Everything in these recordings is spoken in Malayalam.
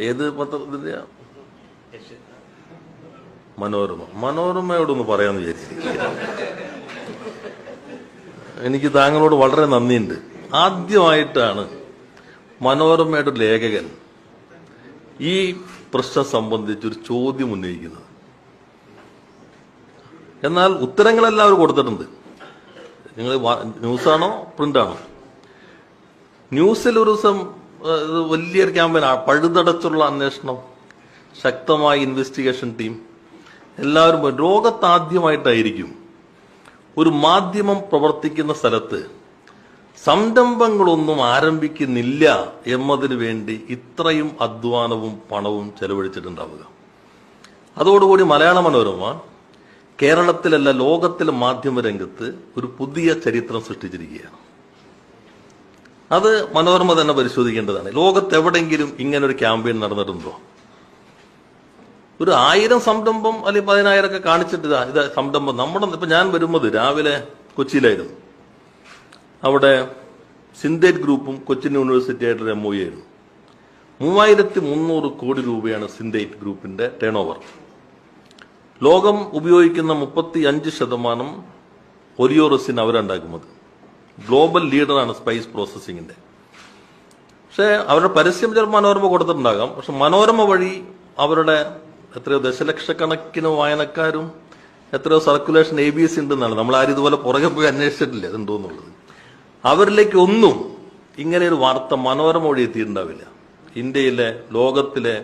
ഏത് പത്രത്തിന്റെ മനോരമ. മനോരമയോടൊന്ന് പറയാന്ന് വിചാരിച്ചിരിക്കുക എനിക്ക് താങ്കളോട് വളരെ നന്ദിയുണ്ട്. ആദ്യമായിട്ടാണ് മനോരമയുടെ ലേഖകൻ ഈ പ്രശ്നം സംബന്ധിച്ചൊരു ചോദ്യം ഉന്നയിക്കുന്നത്. എന്നാൽ ഉത്തരങ്ങളെല്ലാം അവർ കൊടുത്തിട്ടുണ്ട്. നിങ്ങൾ ന്യൂസാണോ പ്രിന്റാണോ? ന്യൂസിൽ ഒരു ദിവസം വലിയൊരു ക്യാമ്പയിൻ പഴുതടച്ചുള്ള അന്വേഷണം. ശക്തമായ ഇൻവെസ്റ്റിഗേഷൻ ടീം എല്ലാവരും രോഗത്താദ്യമായിട്ടായിരിക്കും ഒരു മാധ്യമം പ്രവർത്തിക്കുന്ന സ്ഥലത്ത് സംരംഭങ്ങളൊന്നും ആരംഭിക്കുന്നില്ല എന്നതിനു വേണ്ടി ഇത്രയും അധ്വാനവും പണവും ചെലവഴിച്ചിട്ടുണ്ടാവുക. അതോടുകൂടി മലയാള മനോരമ കേരളത്തിലല്ല ലോകത്തിലെ മാധ്യമ രംഗത്ത് ഒരു പുതിയ ചരിത്രം സൃഷ്ടിച്ചിരിക്കുകയാണ്. അത് മനോരമ തന്നെ പരിശോധിക്കേണ്ടതാണ്. ലോകത്ത് എവിടെയെങ്കിലും ഇങ്ങനെ ഒരു ക്യാമ്പയിൻ നടന്നിട്ടുണ്ടോ? ഒരു ആയിരം സംരംഭം അല്ലെങ്കിൽ പതിനായിരം ഒക്കെ കാണിച്ചിട്ട് ഇതാ സംരംഭം. നമ്മുടെ ഇപ്പൊ ഞാൻ വരുന്നത് രാവിലെ കൊച്ചിയിലായിരുന്നു. അവിടെ സിന്തേറ്റ് ഗ്രൂപ്പും കൊച്ചിൻ യൂണിവേഴ്സിറ്റി ആയിട്ടൊരു എം ഒ ആയിരുന്നു. മൂവായിരത്തി മുന്നൂറ് കോടി രൂപയാണ് സിന്തേറ്റ് ഗ്രൂപ്പിന്റെ ടേൺ ഓവർ ലോകം ഉപയോഗിക്കുന്ന മുപ്പത്തി അഞ്ച് ശതമാനം ഒലിയോറസിൻ അവരുണ്ടാക്കുന്നത് ഗ്ലോബൽ ലീഡറാണ് സ്പൈസ് പ്രോസസ്സിങ്ങിന്റെ പക്ഷേ അവരുടെ പരസ്യം ചിലപ്പോൾ മനോരമ കൊടുത്തിട്ടുണ്ടാകാം. പക്ഷെ മനോരമ വഴി അവരുടെ എത്രയോ ദശലക്ഷക്കണക്കിന് വായനക്കാരും എത്രയോ സർക്കുലേഷൻ എ ബി എസ് ഉണ്ടെന്നാണ്. നമ്മൾ ആരും ഇതുപോലെ പുറകെ പോയി അന്വേഷിച്ചിട്ടില്ല എന്തോന്നുള്ളത് അവരിലേക്ക് ഒന്നും ഇങ്ങനെ ഒരു വാർത്ത മനോരമ വഴി എത്തിയിട്ടുണ്ടാവില്ല. ഇന്ത്യയിലെ ലോകത്തിലെ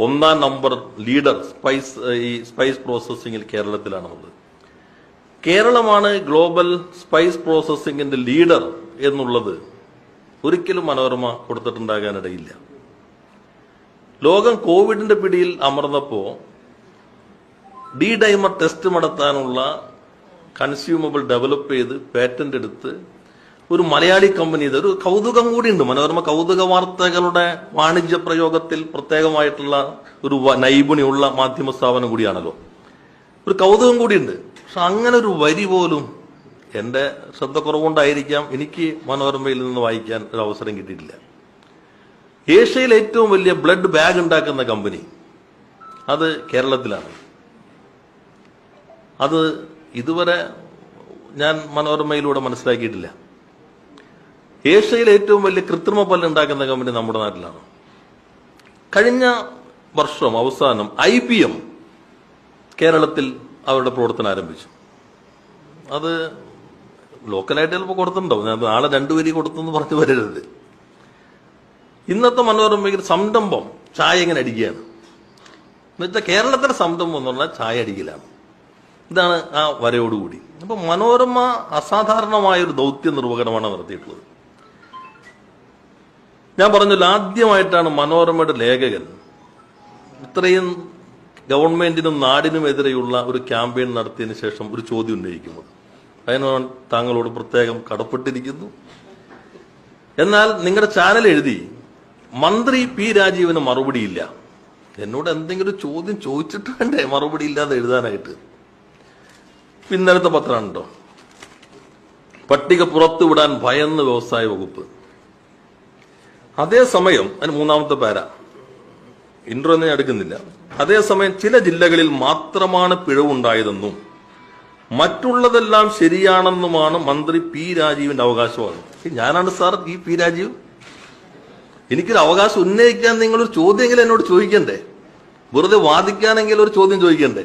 ഒന്നാം നമ്പർ ലീഡർ സ്പൈസ് ഈ സ്പൈസ് പ്രോസസ്സിങ്ങിൽ കേരളത്തിലാണുള്ളത് കേരളമാണ് ഗ്ലോബൽ സ്പൈസ് പ്രോസസ്സിംഗിന്റെ ലീഡർ എന്നുള്ളത് ഒരിക്കലും മനോരമ കൊടുത്തിട്ടുണ്ടാകാനിടയില്ല. ലോകം കോവിഡിന്റെ പിടിയിൽ അമർന്നപ്പോ ഡി ഡൈമർ ടെസ്റ്റ് നടത്താനുള്ള കൺസ്യൂമബിൾ ഡെവലപ്പ് ചെയ്ത് പേറ്റന്റ് എടുത്ത് ഒരു മലയാളി കമ്പനി ഒരു കൗതുകം കൂടിയുണ്ട്. മനോരമ കൗതുക വാർത്തകളുടെ വാണിജ്യ പ്രയോഗത്തിൽ പ്രത്യേകമായിട്ടുള്ള ഒരു നൈപുണ്യമുള്ള മാധ്യമ സ്ഥാപനം കൂടിയാണല്ലോ. ഒരു കൗതുകം കൂടിയുണ്ട്. പക്ഷെ അങ്ങനെ ഒരു വരി പോലും എന്റെ ശ്രദ്ധ കുറവുകൊണ്ടായിരിക്കാം എനിക്ക് മനോരമയിൽ നിന്ന് വായിക്കാൻ ഒരു അവസരം കിട്ടിയിട്ടില്ല. ഏഷ്യയിൽ ഏറ്റവും വലിയ ബ്ലഡ് ബാഗ് ഉണ്ടാക്കുന്ന കമ്പനി അത് കേരളത്തിലാണ്. അത് ഇതുവരെ ഞാൻ മനോരമയിലൂടെ മനസ്സിലാക്കിയിട്ടില്ല. ഏഷ്യയിൽ ഏറ്റവും വലിയ കൃത്രിമ പല്ല് ഉണ്ടാക്കുന്ന കമ്പനി നമ്മുടെ നാട്ടിലാണ്. കഴിഞ്ഞ വർഷം അവസാനം ഐ കേരളത്തിൽ അവരുടെ പ്രവർത്തനം ആരംഭിച്ചു. അത് ലോക്കലായിട്ട് ചിലപ്പോൾ കൊടുത്തിട്ടുണ്ടാവും. ഞാൻ നാളെ രണ്ടുപേരി കൊടുത്തെന്ന് പറഞ്ഞു വരരുത്. ഇന്നത്തെ മനോരമയ്ക്ക് സംരംഭം ചായ ഇങ്ങനെ അടിക്കുകയാണ്. എന്നുവെച്ചാൽ കേരളത്തിലെ സംരംഭം എന്ന് പറഞ്ഞാൽ ചായ അടിക്കലാണ്. ഇതാണ് ആ വരയോടുകൂടി. അപ്പൊ മനോരമ അസാധാരണമായ ഒരു ദൗത്യ നിർവഹണമാണ് നടത്തിയിട്ടുള്ളത്. ഞാൻ പറഞ്ഞല്ലോ ആദ്യമായിട്ടാണ് മനോരമയുടെ ലേഖകൻ ഇത്രയും ഗവൺമെന്റിനും നാടിനും എതിരെയുള്ള ഒരു ക്യാമ്പയിൻ നടത്തിയതിനു ശേഷം ഒരു ചോദ്യം ഉന്നയിക്കുന്നത്. അതിന് താങ്കളോട് പ്രത്യേകം കടപ്പെട്ടിരിക്കുന്നു. എന്നാൽ നിങ്ങളുടെ ചാനൽ എഴുതി മന്ത്രി പി രാജീവിന് മറുപടിയില്ല. എന്നോട് എന്തെങ്കിലും ചോദ്യം ചോദിച്ചിട്ട് വേണ്ടേ മറുപടി ഇല്ലാതെ എഴുതാനായിട്ട്? ഇന്നലത്തെ പത്രമാണ് കേട്ടോ പട്ടിക പുറത്തുവിടാൻ ഭയന്ന് വ്യവസായ വകുപ്പ്. അതേസമയം അതിന് മൂന്നാമത്തെ പാര. ഇൻട്രോ ഒന്നും എടുക്കുന്നില്ല. അതേസമയം ചില ജില്ലകളിൽ മാത്രമാണ് പിഴവുണ്ടായതെന്നും മറ്റുള്ളതെല്ലാം ശരിയാണെന്നുമാണ് മന്ത്രി പി രാജീവിന്റെ അവകാശവാദം. ഞാനാണ് സാർ ഈ പി രാജീവ്. എനിക്കൊരു അവകാശം ഉന്നയിക്കാൻ ഒരു ചോദ്യമെങ്കിലും എന്നോട് ചോദിക്കണ്ടേ? വെറുതെ വാദിക്കാനെങ്കിലും ഒരു ചോദ്യം ചോദിക്കണ്ടേ?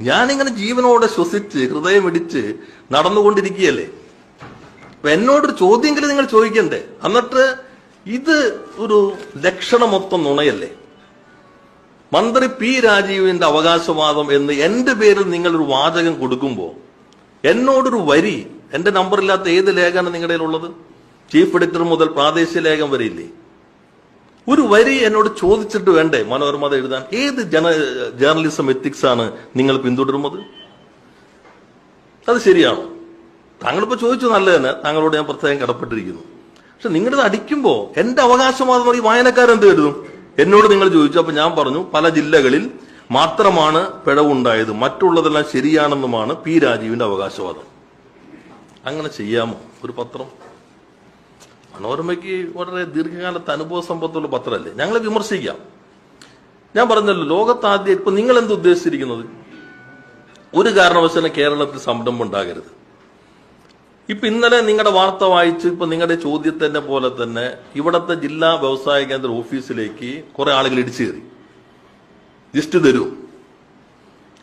ഞാനിങ്ങനെ ജീവനോടെ ശ്വസിച്ച് ഹൃദയമിടിച്ച് നടന്നുകൊണ്ടിരിക്കുകയല്ലേ? അപ്പൊ എന്നോടൊരു ചോദ്യമെങ്കിലും നിങ്ങൾ ചോദിക്കണ്ടേ? എന്നിട്ട് ഇത് ഒരു ലക്ഷണം മൊത്തം നുണയല്ലേ? മന്ത്രി പി രാജീവിന്റെ അവകാശവാദം എന്ന് എന്റെ പേരിൽ നിങ്ങൾ ഒരു വാചകം കൊടുക്കുമ്പോൾ എന്നോടൊരു വരി എന്റെ നമ്പറില്ലാത്ത ഏത് ലേഖനാണ് നിങ്ങളുടെ ഉള്ളത് ചീഫ് എഡിറ്റർ മുതൽ പ്രാദേശിക ലേഖം വരെ ഇല്ലേ? ഒരു വരി എന്നോട് ചോദിച്ചിട്ട് വേണ്ടേ? മനോരമ എഴുതാൻ. ഏത് ജന ജേർണലിസം എത്തിക്സ് ആണ് നിങ്ങൾ പിന്തുടരുന്നത്? അത് ശരിയാണ്? താങ്കളിപ്പോ ചോദിച്ചു നല്ലത് തന്നെ താങ്കളോട് ഞാൻ പ്രത്യേകം കടപ്പെട്ടിരിക്കുന്നു. പക്ഷെ നിങ്ങളിത് അടിക്കുമ്പോ എന്റെ അവകാശവാദം ഈ വായനക്കാരെന്ത് കരുതും എന്നോട് നിങ്ങൾ ചോദിച്ചു അപ്പൊ ഞാൻ പറഞ്ഞു പല ജില്ലകളിൽ മാത്രമാണ് പിഴവുണ്ടായത്. മറ്റുള്ളതെല്ലാം ശരിയാണെന്നുമാണ് പി രാജീവിന്റെ അവകാശവാദം. അങ്ങനെ ചെയ്യാമോ? ഒരു പത്രം? മനോരമയ്ക്ക് വളരെ ദീർഘകാലത്തെ അനുഭവ സമ്പത്തുള്ള പത്രമല്ലേ? ഞങ്ങളെ വിമർശിക്കാം. ഞാൻ പറഞ്ഞല്ലോ ലോകത്താദ്യം ഇപ്പൊ നിങ്ങൾ എന്ത് ഉദ്ദേശിച്ചിരിക്കുന്നത്? ഒരു കാരണവശാലും കേരളത്തിൽ സംരംഭം ഉണ്ടാകരുത്. ഇപ്പൊ ഇന്നലെ നിങ്ങളുടെ വാർത്ത വായിച്ച് ഇപ്പൊ നിങ്ങളുടെ ചോദ്യത്തിന്റെ പോലെ തന്നെ ഇവിടത്തെ ജില്ലാ വ്യവസായ കേന്ദ്ര ഓഫീസിലേക്ക് കുറെ ആളുകൾ ഇടിച്ചു കയറി. ലിസ്റ്റ് തരൂ.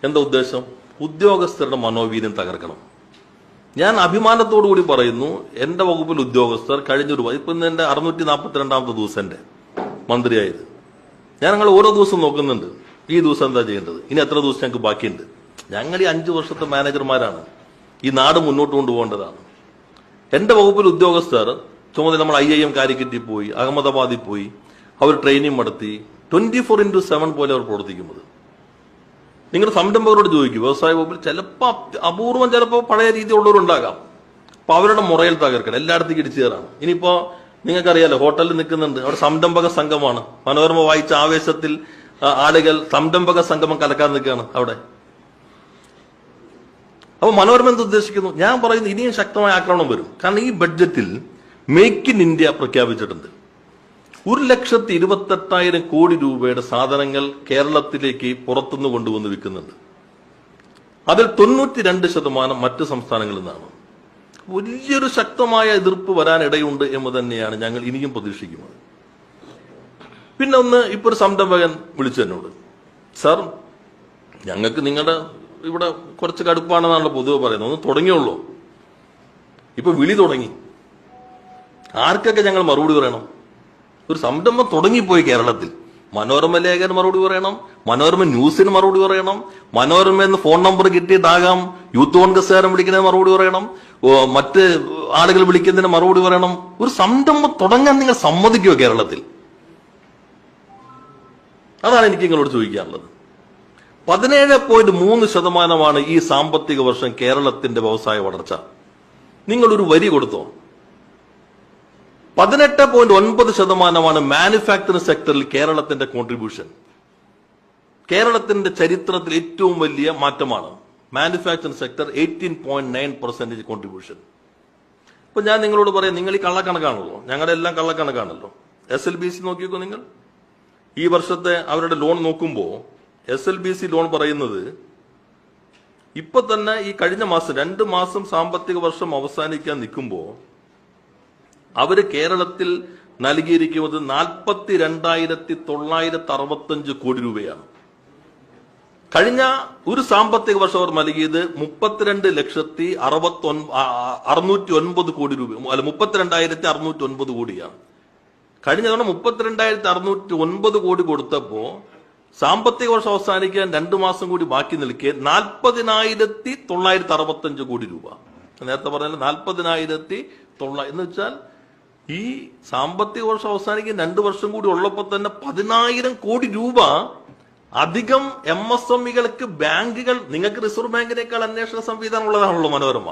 എന്താ ഉദ്ദേശം? ഉദ്യോഗസ്ഥരുടെ മനോവീര്യം തകർക്കണം. ഞാൻ അഭിമാനത്തോടു കൂടി പറയുന്നു എന്റെ വകുപ്പിൽ ഉദ്യോഗസ്ഥർ കഴിഞ്ഞൊരു ഇപ്പൊ എന്റെ അറുന്നൂറ്റി നാൽപ്പത്തിരണ്ടാമത്തെ ദിവസം എന്റെ മന്ത്രിയായത്. ഞാൻ ഞങ്ങൾ ഓരോ ദിവസം നോക്കുന്നുണ്ട്. ഈ ദിവസം എന്താ ചെയ്യേണ്ടത്? ഇനി എത്ര ദിവസം ഞങ്ങൾക്ക് ബാക്കിയുണ്ട്? ഞങ്ങൾ ഈ അഞ്ചു വർഷത്തെ മാനേജർമാരാണ്. ഈ നാട് മുന്നോട്ട് കൊണ്ടുപോകേണ്ടതാണ്. എന്റെ വകുപ്പിൽ ഉദ്യോഗസ്ഥർ ചുമതല നമ്മൾ ഐ ഐ എം കാലിക്കറ്റിൽ പോയി അഹമ്മദാബാദിൽ പോയി അവർ ട്രെയിനിങ് നടത്തി ട്വന്റി ഫോർ ഇന്റു സെവൻ പോലെ അവർ പ്രവർത്തിക്കുന്നത്. നിങ്ങൾ സംരംഭകരോട് ചോദിക്കും വ്യവസായ വകുപ്പിൽ ചിലപ്പോൾ അപൂർവം ചിലപ്പോൾ പഴയ രീതി ഉള്ളവരുണ്ടാകാം അപ്പൊ അവരുടെ മുറയിൽ തകർക്കണം എല്ലായിടത്തേക്കും ഇടിച്ചു കയറാണ്. ഇനിയിപ്പോ നിങ്ങൾക്കറിയാലോ ഹോട്ടലിൽ നിൽക്കുന്നുണ്ട് അവിടെ സംരംഭക സംഘമാണ്. മനോരമ വായിച്ച ആവേശത്തിൽ ആളുകൾ സംരംഭക സംഗമം കലക്കാൻ നിൽക്കുകയാണ് അവിടെ. അപ്പൊ മനോരമ എന്ത് ഉദ്ദേശിക്കുന്നു? ഞാൻ പറയുന്നു ഇനിയും ശക്തമായ ആക്രമണം വരും. കാരണം ഈ ബഡ്ജറ്റിൽ മേക്ക് ഇൻ ഇന്ത്യ പ്രഖ്യാപിച്ചിട്ടുണ്ട്. ഒരു ലക്ഷത്തി ഇരുപത്തെട്ടായിരം കോടി രൂപയുടെ സാധനങ്ങൾ കേരളത്തിലേക്ക് പുറത്തുനിന്ന് കൊണ്ടുവന്ന് വിൽക്കുന്നുണ്ട്. അതിൽ തൊണ്ണൂറ്റി രണ്ട് ശതമാനം മറ്റ് സംസ്ഥാനങ്ങളിൽ നിന്നാണ്. വലിയൊരു ശക്തമായ എതിർപ്പ് വരാനിടയുണ്ട് എന്ന് തന്നെയാണ് ഞങ്ങൾ ഇനിയും പ്രതീക്ഷിക്കുന്നത്. പിന്നെ ഒന്ന് ഇപ്പൊ ഒരു സംരംഭകൻ വിളിച്ചു എന്നോട്. സാർ ഞങ്ങൾക്ക് നിങ്ങളുടെ ഇവിടെ കുറച്ച് കടുപ്പാണെന്നാണല്ലോ പൊതുവെ പറയുന്നത്. ഒന്ന് തുടങ്ങിയുള്ളൂ ഇപ്പൊ വിളി തുടങ്ങി. ആർക്കൊക്കെ ഞങ്ങൾ മറുപടി പറയണം? ഒരു സംരംഭം തുടങ്ങിപ്പോയി കേരളത്തിൽ. മനോരമ ലേഖൻ മറുപടി പറയണം മനോരമ ന്യൂസിന് മറുപടി പറയണം മനോരമ എന്ന് ഫോൺ നമ്പർ കിട്ടിയിട്ടാകാം യൂത്ത് കോൺഗ്രസ്സുകാരൻ വിളിക്കുന്നതിന് മറുപടി പറയണം മറ്റ് ആളുകൾ വിളിക്കുന്നതിന് മറുപടി പറയണം. ഒരു സംരംഭം തുടങ്ങാൻ നിങ്ങൾ സമ്മതിക്കുമോ കേരളത്തിൽ? അതാണ് എനിക്ക് നിങ്ങളോട് ചോദിക്കാനുള്ളത്. പതിനേഴ് പോയിന്റ് മൂന്ന് ശതമാനമാണ് ഈ സാമ്പത്തിക വർഷം കേരളത്തിന്റെ വ്യവസായ വളർച്ച. നിങ്ങളൊരു വരി കൊടുത്തോ? പതിനെട്ട് പോയിന്റ് ഒൻപത് ശതമാനമാണ് മാനുഫാക്ചറിംഗ് സെക്ടറിൽ കേരളത്തിന്റെ കോൺട്രിബ്യൂഷൻ കേരളത്തിന്റെ ചരിത്രത്തിൽ ഏറ്റവും വലിയ മാറ്റമാണ് manufacturing sector eighteen point nine percentage contribution ഇപ്പൊ ഞാൻ നിങ്ങളോട് പറയാം നിങ്ങൾ ഈ കള്ളക്കണക്കാണല്ലോ. ഞങ്ങളുടെ എല്ലാം കള്ളക്കണക്കാണല്ലോ. എസ് എൽ ബി സി നോക്കിക്കോ നിങ്ങൾ. ഈ വർഷത്തെ അവരുടെ ലോൺ നോക്കുമ്പോൾ S L B C loan പറയുന്നത് ഇപ്പൊ തന്നെ ഈ കഴിഞ്ഞ മാസം രണ്ട് മാസം സാമ്പത്തിക വർഷം അവസാനിക്കാൻ നിൽക്കുമ്പോൾ അവർ കേരളത്തിൽ നൽകിയിരിക്കുന്നത് നാൽപ്പത്തി രണ്ടായിരത്തി തൊള്ളായിരത്തി അറുപത്തഞ്ച് കോടി രൂപയാണ്. കഴിഞ്ഞ ഒരു സാമ്പത്തിക വർഷം അവർ നൽകിയത് മുപ്പത്തിരണ്ട് ലക്ഷത്തി അറുപത്തി അറുന്നൂറ്റി ഒൻപത് കോടി രൂപ അല്ല മുപ്പത്തിരണ്ടായിരത്തി അറുന്നൂറ്റി ഒൻപത് കോടിയാണ്. കഴിഞ്ഞ തവണ മുപ്പത്തിരണ്ടായിരത്തി അറുന്നൂറ്റി ഒൻപത് കോടി കൊടുത്തപ്പോ സാമ്പത്തിക വർഷം അവസാനിക്കാൻ രണ്ടു മാസം കൂടി ബാക്കി നിൽക്കെ നാൽപ്പതിനായിരത്തി തൊള്ളായിരത്തി അറുപത്തഞ്ച് കോടി രൂപ. നേരത്തെ പറഞ്ഞാൽ നാൽപ്പതിനായിരത്തി തൊള്ളായിരം എന്ന് വെച്ചാൽ ഈ സാമ്പത്തിക വർഷം അവസാനിക്കാൻ രണ്ടു വർഷം കൂടി ഉള്ളപ്പോൾ തന്നെ പതിനായിരം കോടി രൂപ അധികം എം എസ് എം ഇകൾക്ക് ബാങ്കുകൾ നിങ്ങൾക്ക് റിസർവ് ബാങ്കിനേക്കാൾ അന്വേഷണ സംവിധാനം ഉള്ളതാണല്ലോ മനോരമ.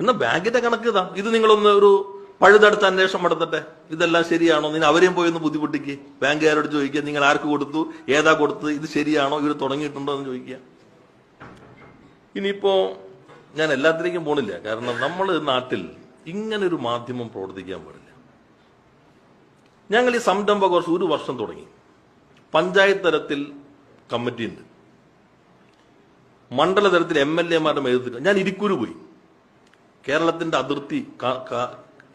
എന്നാ ബാങ്കിന്റെ കണക്ക് ഇതാ. ഇത് നിങ്ങളൊന്ന് ഒരു പഴുതടുത്ത അന്വേഷണം നടത്തട്ടെ? ഇതെല്ലാം ശരിയാണോ? നിങ്ങൾ അവരെയും പോയി ഒന്ന് ബുദ്ധിമുട്ടിക്ക്. ബാങ്കുകാരോട് ചോദിക്കുക നിങ്ങൾ ആർക്ക് കൊടുത്തു? ഏതാ കൊടുത്തത്? ഇത് ശരിയാണോ? ഇവർ തുടങ്ങിയിട്ടുണ്ടോ? എന്ന് ചോദിക്കുക. ഇനിയിപ്പോ ഞാൻ എല്ലാത്തിലേക്കും പോണില്ല. കാരണം നമ്മൾ നാട്ടിൽ ഇങ്ങനൊരു മാധ്യമം പ്രവർത്തിക്കാൻ പാടില്ല. ഞങ്ങൾ ഈ സംരംഭ ഒരു വർഷം തുടങ്ങി. പഞ്ചായത്ത് തലത്തിൽ കമ്മിറ്റി ഉണ്ട്. മണ്ഡല തലത്തിൽ എം എൽ എമാരുടെ നേതൃത്വത്തിൽ ഞാൻ ഇരിക്കൂര് പോയി. കേരളത്തിന്റെ അതിർത്തി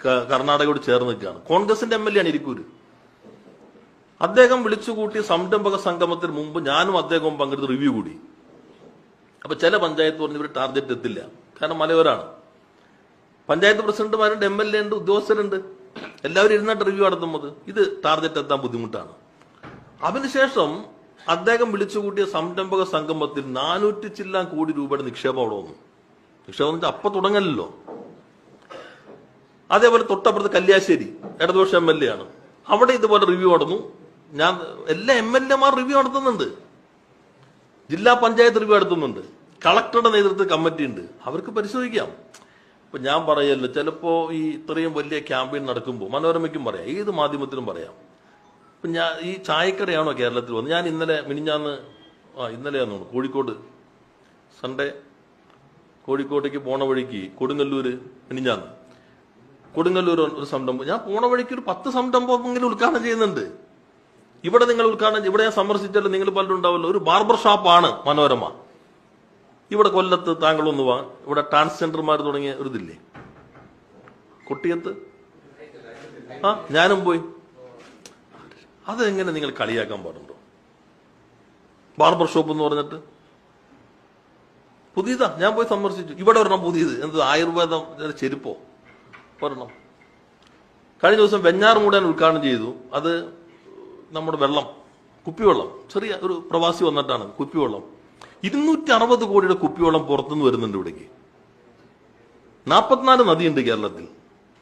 കർണാടകയോട് ചേർന്ന് നിൽക്കുകയാണ്. കോൺഗ്രസിന്റെ എം എൽ എ ആണ് ഇരിക്കൂര്. അദ്ദേഹം വിളിച്ചുകൂട്ടിയ സംരംഭക സംഗമത്തിന് മുമ്പ് ഞാനും അദ്ദേഹവും പങ്കെടുത്ത് റിവ്യൂ കൂടി. അപ്പൊ ചില പഞ്ചായത്ത് പറഞ്ഞ് ഇവർ ടാർഗറ്റ് എത്തില്ല. കാരണം മലയോരാണ്. പഞ്ചായത്ത് പ്രസിഡന്റുമാരുണ്ട് എം എൽ എ ഉണ്ട് ഉദ്യോഗസ്ഥരുണ്ട്. എല്ലാവരും ഇരുന്നിട്ട് റിവ്യൂ നടത്തുന്നത് ഇത് ടാർഗറ്റ് എത്താൻ ബുദ്ധിമുട്ടാണ്. അതിനുശേഷം അദ്ദേഹം വിളിച്ചുകൂട്ടിയ സംരംഭക സംഗമത്തിൽ നാനൂറ്റി ചില്ലാം കോടി രൂപയുടെ നിക്ഷേപം അവിടെ വന്നു. നിക്ഷേപം എന്ന് വെച്ചാൽ അതേപോലെ തൊട്ടപ്പുറത്ത് കല്യാശ്ശേരി ഇടതുപക്ഷ എം എൽ എ ആണ്. അവിടെ ഇതുപോലെ റിവ്യൂ നടന്നു. ഞാൻ എല്ലാ എം എൽ എമാർ റിവ്യൂ നടത്തുന്നുണ്ട്. ജില്ലാ പഞ്ചായത്ത് റിവ്യൂ നടത്തുന്നുണ്ട്. കളക്ടറുടെ നേതൃത്വത്തിൽ കമ്മിറ്റി ഉണ്ട്. അവർക്ക് പരിശോധിക്കാം. ഇപ്പൊ ഞാൻ പറയല്ലോ ചിലപ്പോ ഈ ഇത്രയും വലിയ ക്യാമ്പയിൻ നടക്കുമ്പോൾ മനോരമയ്ക്കും പറയാം ഏത് മാധ്യമത്തിലും പറയാം. ഇപ്പൊ ഞാൻ ഈ ചായക്കടയാണോ കേരളത്തിൽ വന്നത്? ഞാൻ ഇന്നലെ മിനിഞ്ഞാന്ന് ആ ഇന്നലെയാന്ന് കോഴിക്കോട് സൺഡേ കോഴിക്കോട്ടേക്ക് പോണ വഴിക്ക് കൊടുങ്ങല്ലൂര് മിനിഞ്ഞാന്ന്. കൊടുങ്ങല്ലൂർ ഒരു സംരംഭം. ഞാൻ പോണ വഴിക്ക് ഒരു പത്ത് സംരംഭമെങ്കിലും ഉദ്ഘാടനം ചെയ്യുന്നുണ്ട്. ഇവിടെ നിങ്ങൾ ഉദ്ഘാടനം ഇവിടെ ഞാൻ സന്ദർശിച്ചാലും നിങ്ങൾ പലരും ഉണ്ടാവല്ലോ ഒരു ബാർബർ ഷാപ്പാണ് മനോരമ. ഇവിടെ കൊല്ലത്ത് താങ്കൾ ഒന്ന് വാ ഇവിടെ ട്രാൻസ്ജെൻഡർമാർ തുടങ്ങിയ ഒരു ഇതില്ലേ? കുട്ടിയത്ത്? ആ ഞാനും പോയി. അതെങ്ങനെ നിങ്ങൾ കളിയാക്കാൻ പാടുണ്ടോ? ബാർബർ ഷോപ്പ് എന്ന് പറഞ്ഞിട്ട്? പുതിയതാ ഞാൻ പോയി സന്ദർശിച്ചു. ഇവിടെ ഒരെണ്ണം പുതിയത്. എന്ത് ആയുർവേദം ചെരുപ്പോ? ഒരെണ്ണം. കഴിഞ്ഞ ദിവസം വെഞ്ഞാറുമൂടാൻ ഉദ്ഘാടനം ചെയ്തു. അത് നമ്മുടെ വെള്ളം കുപ്പിവെള്ളം. ചെറിയ ഒരു പ്രവാസി വന്നിട്ടാണ് കുപ്പിവെള്ളം. ഇരുന്നൂറ്റി അറുപത് കോടിയുടെ കുപ്പിവെള്ളം പുറത്തുനിന്ന് വരുന്നുണ്ട് ഇവിടേക്ക്. നാൽപ്പത്തിനാല് നദിയുണ്ട് കേരളത്തിൽ.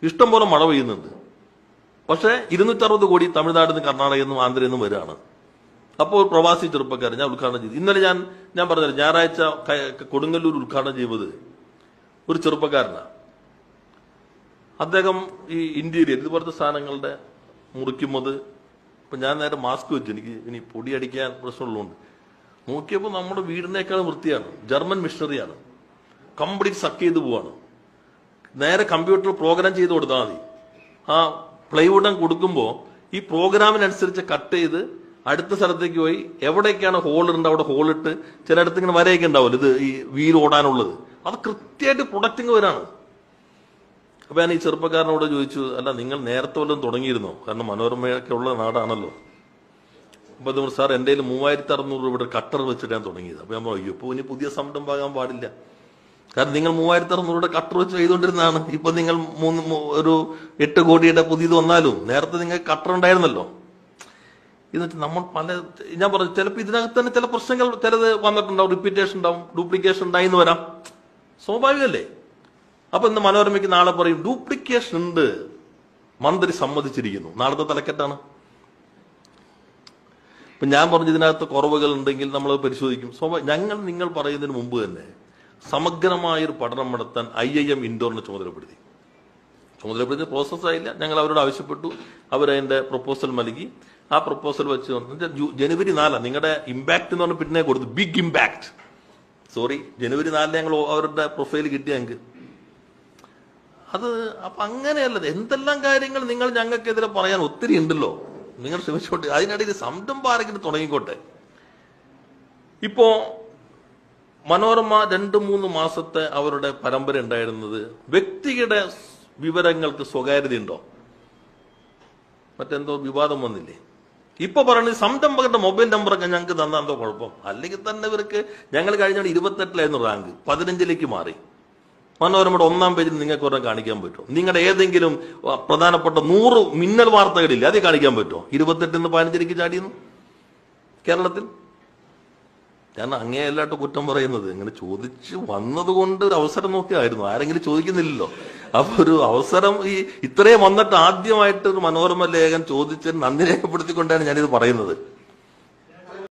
ഇഷ്ടം പോലെ മഴ പെയ്യുന്നുണ്ട്. പക്ഷേ ഇരുന്നൂറ്റി അറുപത് കോടി തമിഴ്നാട്ടിൽ നിന്ന് കർണാടകയിൽ നിന്നും ആന്ധ്രയിൽ നിന്നും വരികയാണ്. അപ്പോൾ പ്രവാസി ചെറുപ്പക്കാരൻ ഞാൻ ഉദ്ഘാടനം ചെയ്തു. ഇന്നലെ ഞാൻ ഞാൻ പറഞ്ഞത് ഞായറാഴ്ച കൊടുങ്ങല്ലൂർ ഉദ്ഘാടനം ചെയ്യുന്നത് ഒരു ചെറുപ്പക്കാരനാണ്. അദ്ദേഹം ഈ ഇന്റീരിയർ ഇതുപോലത്തെ സാധനങ്ങളുടെ മുറിക്കുന്നത്? ഇപ്പൊ ഞാൻ നേരെ മാസ്ക് വെച്ചു. എനിക്ക് ഇനി പൊടി അടിക്കാൻ പ്രശ്നമുള്ളതുകൊണ്ട്. നോക്കിയപ്പോൾ നമ്മുടെ വീടിനേക്കാൾ വൃത്തിയാണ്. ജർമ്മൻ മിഷണറിയാണ്. കംപ്ലീറ്റ് സക്ക് ചെയ്ത് പോവാണ്. നേരെ കമ്പ്യൂട്ടർ പ്രോഗ്രാം ചെയ്ത് കൊടുത്താൽ മതി. ആ പ്ലൈവുഡം കൊടുക്കുമ്പോൾ ഈ പ്രോഗ്രാമിനനുസരിച്ച് കട്ട് ചെയ്ത് അടുത്ത സ്ഥലത്തേക്ക് പോയി എവിടേക്കാണ് ഹോൾ ഉണ്ട് അവിടെ ഹോൾ ഇട്ട് ചിലയിടത്ത് ഇങ്ങനെ വരയൊക്കെ ഉണ്ടാവുമല്ലോ ഇത് ഈ വീൽ ഓടാനുള്ളത്. അത് കൃത്യമായിട്ട് പ്രൊഡക്റ്റിങ് വരാണ് അപ്പൊ ഞാൻ ഈ ചെറുപ്പക്കാരനോട് ചോദിച്ചു അല്ല നിങ്ങൾ നേരത്തെ വല്ലതും തുടങ്ങിയിരുന്നോ? കാരണം മനോരമയൊക്കെ ഉള്ള നാടാണല്ലോ. അപ്പൊ അതുകൊണ്ട് സാർ എന്റെ കയ്യിൽ മൂവായിരത്തി അറുന്നൂറ് രൂപയുടെ കട്ടർ വെച്ചിട്ട് ഞാൻ തുടങ്ങിയത്. അപ്പൊ ഞാൻ അയ്യോ ഇപ്പൊ ഇനി പുതിയ സംരംഭമാകാൻ പാടില്ല. കാരണം നിങ്ങൾ മൂവായിരത്തി അറുന്നൂറുടെ കട്ടർ വെച്ച് ചെയ്തുകൊണ്ടിരുന്നതാണ്. ഇപ്പൊ നിങ്ങൾ മൂന്ന് ഒരു എട്ട് കോടിയുടെ പുതിയത് വന്നാലും നേരത്തെ നിങ്ങൾ കട്ടർ ഉണ്ടായിരുന്നല്ലോ. എന്നിട്ട് നമ്മൾ പല ഞാൻ പറഞ്ഞു ചിലപ്പോൾ ഇതിനകത്ത് തന്നെ ചില പ്രശ്നങ്ങൾ ചിലത് വന്നിട്ടുണ്ടാവും റിപ്പീറ്റേഷൻ ഉണ്ടാവും ഡ്യൂപ്ലിക്കേഷൻ ഉണ്ടായി എന്ന് വരാം. സ്വാഭാവികമല്ലേ അപ്പൊ ഇന്ന് മനോരമയ്ക്ക് നാളെ പറയും ഡ്യൂപ്ലിക്കേഷൻ ഉണ്ട്. മന്ത്രി സമ്മതിച്ചിരിക്കുന്നു. നാളത്തെ തലക്കെട്ടാണ്. ഇപ്പൊ ഞാൻ പറഞ്ഞ ഇതിനകത്ത് കുറവുകൾ ഉണ്ടെങ്കിൽ നമ്മൾ പരിശോധിക്കും. സ്വാഭാവിക ഞങ്ങൾ നിങ്ങൾ പറയുന്നതിന് മുമ്പ് തന്നെ സമഗ്രമായൊരു പഠനം നടത്താൻ ഐ ഐ എം ഇൻഡോറിനെ ചുമതലപ്പെടുത്തി. ചുമതലപ്പെടുത്തി പ്രോസസ് ആയില്ല. ഞങ്ങൾ അവരോട് ആവശ്യപ്പെട്ടു. അവരതിന്റെ പ്രപ്പോസൽ നൽകി. ആ പ്രപ്പോസൽ വെച്ച് ജനുവരി നാലാണ് നിങ്ങളുടെ ഇമ്പാക്ട് എന്ന് പറഞ്ഞ പിന്നെ കൊടുത്തു. ബിഗ് ഇമ്പാക്ട് സോറി ജനുവരി നാലിന് ഞങ്ങൾ അവരുടെ പ്രൊഫൈൽ കിട്ടിയ ഞങ്ങൾക്ക്. അത് അപ്പൊ അങ്ങനെയല്ലത്. എന്തെല്ലാം കാര്യങ്ങൾ നിങ്ങൾ ഞങ്ങൾക്കെതിരെ പറയാൻ ഒത്തിരി ഉണ്ടല്ലോ. നിങ്ങൾ ശ്രമിച്ചോട്ടെ അതിനിടയിൽ സംരംഭം ആരെങ്കിലും തുടങ്ങിക്കോട്ടെ. ഇപ്പോ മനോരമ രണ്ട് മൂന്ന് മാസത്തെ അവരുടെ പരമ്പര ഉണ്ടായിരുന്നത് വ്യക്തിയുടെ വിവരങ്ങൾക്ക് സ്വകാര്യത ഉണ്ടോ മറ്റെന്തോ വിവാദം വന്നില്ലേ? ഇപ്പൊ പറയുന്നത് സംരംഭകരുടെ മൊബൈൽ നമ്പറൊക്കെ ഞങ്ങൾക്ക് തന്നാ എന്തോ കുഴപ്പം. അല്ലെങ്കിൽ തന്നെ ഇവർക്ക് ഞങ്ങൾ കഴിഞ്ഞ ഇരുപത്തെട്ടിലായിരുന്നു റാങ്ക്. പതിനഞ്ചിലേക്ക് മാറി. മനോരമയുടെ ഒന്നാം പേജിൽ നിങ്ങൾക്ക് ഒരെണ്ണം കാണിക്കാൻ പറ്റുമോ? നിങ്ങളുടെ ഏതെങ്കിലും പ്രധാനപ്പെട്ട നൂറ് മിന്നൽ വാർത്തകളില്ല അതേ കാണിക്കാൻ പറ്റുമോ? ഇരുപത്തെട്ടിന്ന് പതിനഞ്ചിലേക്ക് ചാടിയെന്ന്? കേരളത്തിൽ? ഞാൻ അങ്ങേയല്ലാട്ട് കുറ്റം പറയുന്നത്. ഇങ്ങനെ ചോദിച്ചു വന്നതുകൊണ്ട് ഒരു അവസരം നോക്കിയായിരുന്നു. ആരെങ്കിലും ചോദിക്കുന്നില്ലല്ലോ. അപ്പൊ ഒരു അവസരം ഈ ഇത്രയും വന്നിട്ട് ആദ്യമായിട്ട് ഒരു മനോരമ ലേഖൻ ചോദിച്ച് നന്ദി രേഖപ്പെടുത്തിക്കൊണ്ടാണ് ഞാനിത് പറയുന്നത്.